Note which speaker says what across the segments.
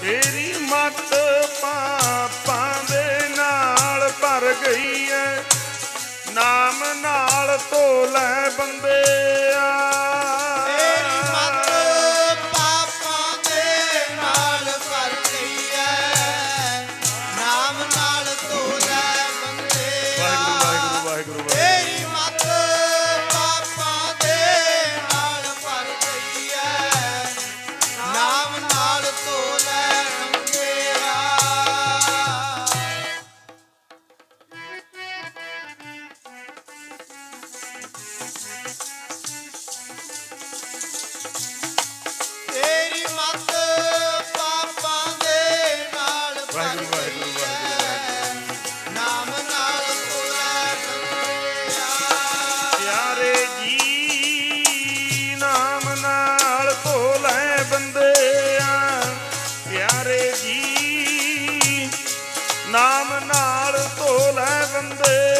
Speaker 1: ਤੇਰੀ ਮੱਤ ਪਾਪਾਂ ਦੇ ਨਾਲ ਭਰ ਗਈ ਐ। ਨਾਮ ਨਾਲ ਧੋ ਲੈ ਬੰਦਿਆ ਵਾਹਿਗੁਰੂ, ਵਾਹਿਗੁਰੂ, ਵਾਹਿਗੁਰੂ,
Speaker 2: ਨਾਮ ਨਾਲ ਤੋਲੇ ਬੰਦਿਆ
Speaker 1: ਪਿਆਰੇ ਜੀ ਨਾਮ ਨਾਲ ਧੋ ਲੈ ਬੰਦਿਆ। ਪਿਆਰੇ ਜੀ ਨਾਮ ਨਾਲ ਧੋ ਬੰਦੇ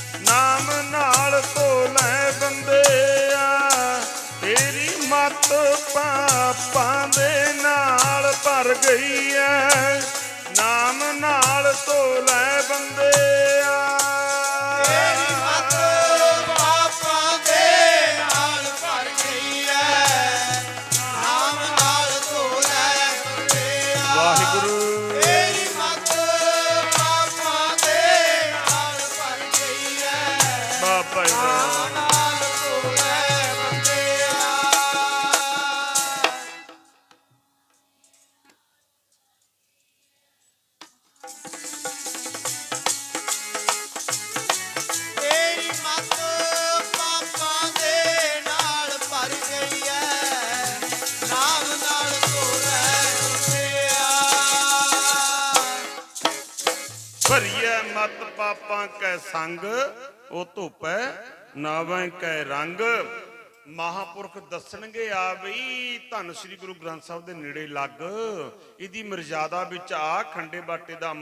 Speaker 1: ਮੱਤ ਪਾਪਾਂ ਦੇ ਨਾਲ ਭਰ ਗਈ ਐ। ਨਾਮ ਨਾਲ ਧੋ ਲੈ ਬੰਦੇ। ਪਾਪਾਂ ਕੈ ਸੰਗ, ਉਹ ਧੁਪੈ ਨਾਵੇਂ ਕੈ ਰੰਗ। ਮਹਾਪੁਰਖ ਦੱਸਣਗੇ ਆ ਬਈ ਧੰਨ ਸ੍ਰੀ ਗੁਰੂ ਗ੍ਰੰਥ ਸਾਹਿਬ ਦੇ ਨੇੜੇ ਲੱਗ। ਇਹਦੀ ਮਰਜ਼ਾਦਾ ਵਿੱਚ ਆ, ਖੰਡੇ ਬਾਟੇ ਦਾ